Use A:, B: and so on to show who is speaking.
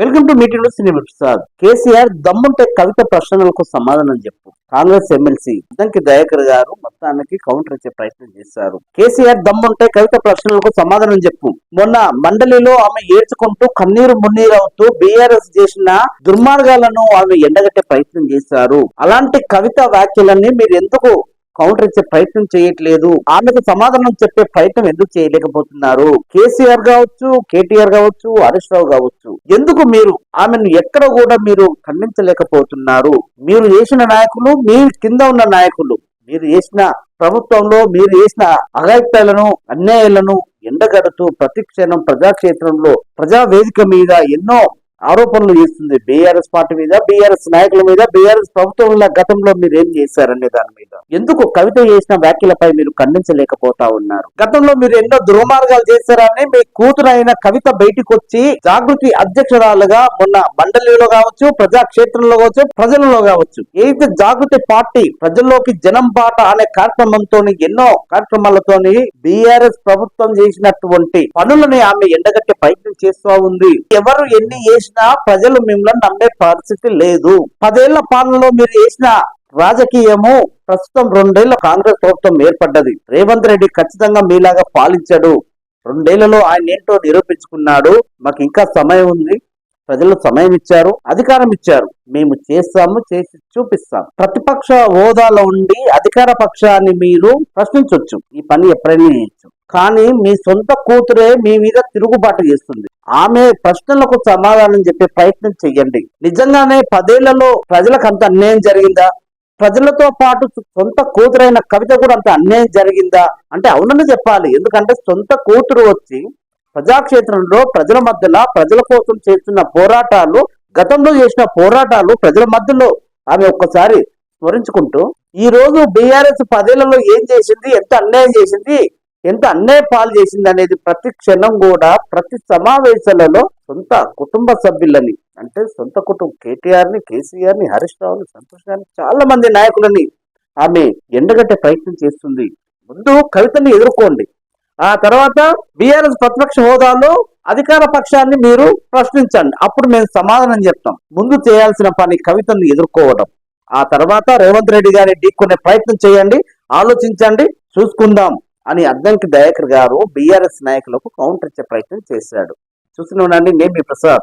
A: Welcome to meeting cinema Prasad KCR దమ్ముంటే కవిత ప్రశ్నలకు సమాధానం చెప్పు. కాంగ్రెస్ ఎమ్మెల్సీ ఉద్దంకి దయాకర్ గారు మొత్తానికి కౌంటర్ ఇచ్చే ప్రయత్నం చేశారు. కేసీఆర్ దమ్ముంటే కవిత ప్రశ్నలకు సమాధానం చెప్పు. మొన్న మండలిలో ఆమె ఏడ్చుకుంటూ కన్నీరు మున్నీరు అవుతూ బీఆర్ఎస్ చేసిన దుర్మార్గాలను ఆమె ఎండగట్టే ప్రయత్నం చేశారు. అలాంటి కవిత వ్యాఖ్యలన్నీ మీరు ఎందుకు కౌంటర్ ఇచ్చే ప్రయత్నం చేయట్లేదు. ఆమెకు సమాధానం చెప్పే ప్రయత్నం ఎందుకు చేయలేకపోతున్నారు? కేసీఆర్ కావచ్చు కేటీఆర్ కావచ్చు హరీష్ రావు కావచ్చు. ఎందుకు మీరు ఆమెను ఎక్కడ కూడా మీరు ఖండించలేకపోతున్నారు? మీరు చేసిన నాయకులు మీ కింద ఉన్న నాయకులు మీరు చేసిన ప్రభుత్వంలో మీరు చేసిన అఘాయిత్యాలను అన్యాయాలను ఎండగడుతూ ప్రతి క్షణం ప్రజాక్షేత్రంలో ప్రజా వేదిక మీద ఎన్నో ఆరోపణలు చేస్తుంది బీఆర్ఎస్ పార్టీ మీద బీఆర్ఎస్ నాయకుల మీద బీఆర్ఎస్ ప్రభుత్వంలో గతంలో మీరు ఏం చేశారనే దాని మీద. ఎందుకు కవిత చేసిన వ్యాఖ్యలపై మీరు ఖండించలేకపోతా ఉన్నారు? గతంలో మీరు ఎన్నో దుర్మార్గాలు చేశారని మీ కూతురైన కవిత బయటికి వచ్చి జాగృతి అధ్యక్షురాలుగా మొన్న మండలిలో కావచ్చు ప్రజా క్షేత్రంలో కావచ్చు ప్రజలలో కావచ్చు. ఏదైతే జాగృతి పార్టీ ప్రజల్లోకి జనం పాట అనే కార్యక్రమంతో ఎన్నో కార్యక్రమాలతోని బీఆర్ఎస్ ప్రభుత్వం చేసినటువంటి పనులని ఆమె ఎండగట్టే ప్రయత్నం చేస్తూ ఉంది. ఎవరు ఎన్ని చేసి ప్రజలు మిమ్మల్ని నమ్మే పరిస్థితి లేదు. పదేళ్ళ పాలనలో మీరు చేసిన రాజకీయము ప్రస్తుతం రెండేళ్ళ కాంగ్రెస్ ప్రభుత్వం ఏర్పడ్డది. రేవంత్ రెడ్డి ఖచ్చితంగా మీలాగా పాలించాడు. రెండేళ్ళలో ఆయన ఏంటో నిరూపించుకున్నాడు. మాకు ఇంకా సమయం ఉంది. ప్రజలు సమయం ఇచ్చారు అధికారం ఇచ్చారు. మేము చేస్తాము చేసి చూపిస్తాం. ప్రతిపక్ష హోదాలో ఉండి అధికార పక్షాన్ని మీరు ప్రశ్నించవచ్చు ఈ పని ఎప్పుడైనా చేయొచ్చు. కానీ మీ సొంత కూతురే మీ మీద తిరుగుబాటు చేస్తుంది. ఆమె ప్రశ్నలకు సమాధానం చెప్పే ప్రయత్నం చెయ్యండి. నిజంగానే పదేళ్ళలో ప్రజలకు అంత అన్యాయం జరిగిందా? ప్రజలతో పాటు సొంత కూతురైన కవిత కూడా అంత అన్యాయం జరిగిందా? అంటే అవునని చెప్పాలి. ఎందుకంటే సొంత కూతురు వచ్చి ప్రజాక్షేత్రంలో ప్రజల మధ్యలో ప్రజల కోసం చేస్తున్న పోరాటాలు గతంలో చేసిన పోరాటాలు ప్రజల మధ్యలో ఆమె ఒక్కసారి స్మరించుకుంటూ ఈ రోజు బీఆర్ఎస్ పదేళ్ళలో ఏం చేసింది? ఎంత అన్యాయం చేసింది? ఎంత అన్యాయ పాలు చేసింది అనేది ప్రతి క్షణం కూడా ప్రతి సమావేశాలలో సొంత కుటుంబ సభ్యులని అంటే సొంత కుటుంబం కేటీఆర్ని కేసీఆర్ని హరీష్ రావుని సంతోష్ గారిని చాలా మంది నాయకులని ఆమె ఎండగట్టే ప్రయత్నం చేస్తుంది. ముందు కవితని ఎదుర్కోండి. ఆ తర్వాత బీఆర్ఎస్ ప్రతిపక్ష హోదాలో అధికార పక్షాన్ని మీరు ప్రశ్నించండి. అప్పుడు మేము సమాధానం చెప్తాం. ముందు చేయాల్సిన పని కవితను ఎదుర్కోవడం. ఆ తర్వాత రేవంత్ రెడ్డి గారిని ఢీకొనే ప్రయత్నం చేయండి. ఆలోచించండి. చూసుకుందాం. అని అద్దంకి దయాకర్ గారు బీఆర్ఎస్ నాయకులకు కౌంటర్ ఇచ్చే ప్రయత్నం చేశాడు. చూస్తున్నానండి నేను మీ ప్రసాద్.